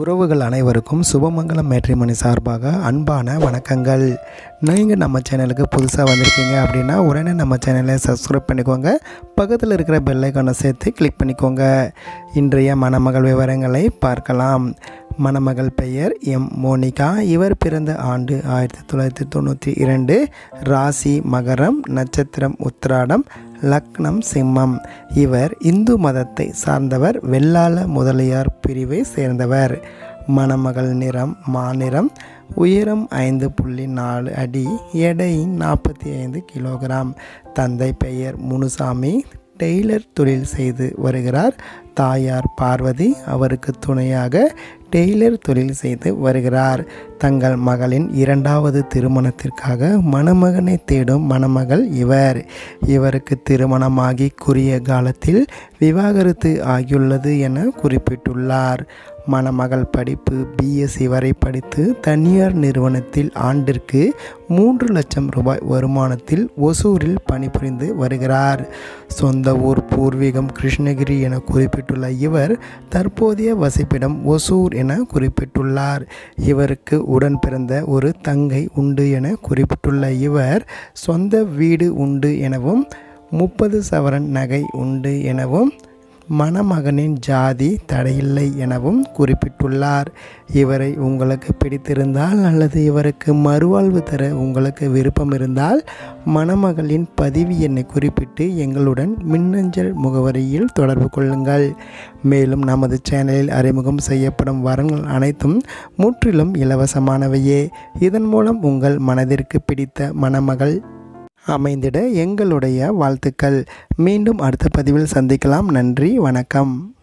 உறவுகள் அனைவருக்கும் சுபமங்கலம் மேட்ரிமணி சார்பாக அன்பான வணக்கங்கள். நீங்கள் நம்ம சேனலுக்கு புதுசாக வந்திருக்கீங்க அப்படின்னா உடனே நம்ம சேனலை சப்ஸ்கிரைப் பண்ணிக்கோங்க. பக்கத்தில் இருக்கிற பெல்லைக்கானை சேர்த்து கிளிக் பண்ணிக்கோங்க. இன்றைய மணமகள் விவரங்களை பார்க்கலாம். மணமகள் பெயர் எம் மோனிகா. இவர் பிறந்த ஆண்டு ஆயிரத்தி தொள்ளாயிரத்தி தொண்ணூற்றி இரண்டு. ராசி மகரம் நட்சத்திரம் உத்திராடம் லக்னம் சிம்மம். இவர் இந்து மதத்தை சார்ந்தவர் வெள்ளாள முதலியார் பிரிவை சேர்ந்தவர். மணமகள் நிறம் மாநிறம் உயரம் ஐந்து புள்ளி நாலு அடி எடை நாற்பத்தி ஐந்து கிலோகிராம். தந்தை பெயர் முனுசாமி. டெய்லர் தொழில் செய்து வருகிறார். தாயார் பார்வதி அவருக்கு துணையாக டெய்லர் தொழில் செய்து வருகிறார். தங்கள் மகளின் இரண்டாவது திருமணத்திற்காக மணமகனை தேடும் மணமகள் இவர். இவருக்கு திருமணமாகி குறுகிய காலத்தில் விவாகரத்து ஆகியுள்ளது என குறிப்பிட்டுள்ளார். மணமகள் படிப்பு பிஎஸ்சி வரை படித்து தனியார் நிறுவனத்தில் ஆண்டிற்கு மூன்று லட்சம் ரூபாய் வருமானத்தில் ஒசூரில் பணிபுரிந்து வருகிறார். சொந்த ஊர் பூர்வீகம் கிருஷ்ணகிரி என குறிப்பிட்டுள்ள இவர் தற்போதைய வசிப்பிடம் ஒசூர் என குறிப்பிட்டுள்ளார். இவருக்கு உடன் பிறந்த ஒரு தங்கை உண்டு என குறிப்பிட்டுள்ள இவர் சொந்த வீடு உண்டு எனவும் முப்பது சவரன் நகை உண்டு எனவும் மணமகனின் ஜாதி தடையில்லை எனவும் குறிப்பிட்டுள்ளார். இவரை உங்களுக்கு பிடித்திருந்தால் அல்லது இவருக்கு மறுவாழ்வு தர உங்களுக்கு விருப்பம் இருந்தால் மணமகளின் பதிவு எண்ணை குறிப்பிட்டு எங்களுடன் மின்னஞ்சல் முகவரியில் தொடர்பு கொள்ளுங்கள். மேலும் நமது சேனலில் அறிமுகம் செய்யப்படும் வரங்கள் அனைத்தும் முற்றிலும் இலவசமானவையே. இதன் மூலம் உங்கள் மனதிற்கு பிடித்த மணமகள் அமைந்திட எங்களுடைய வாழ்த்துக்கள். மீண்டும் அடுத்த பதிவில் சந்திக்கலாம். நன்றி வணக்கம்.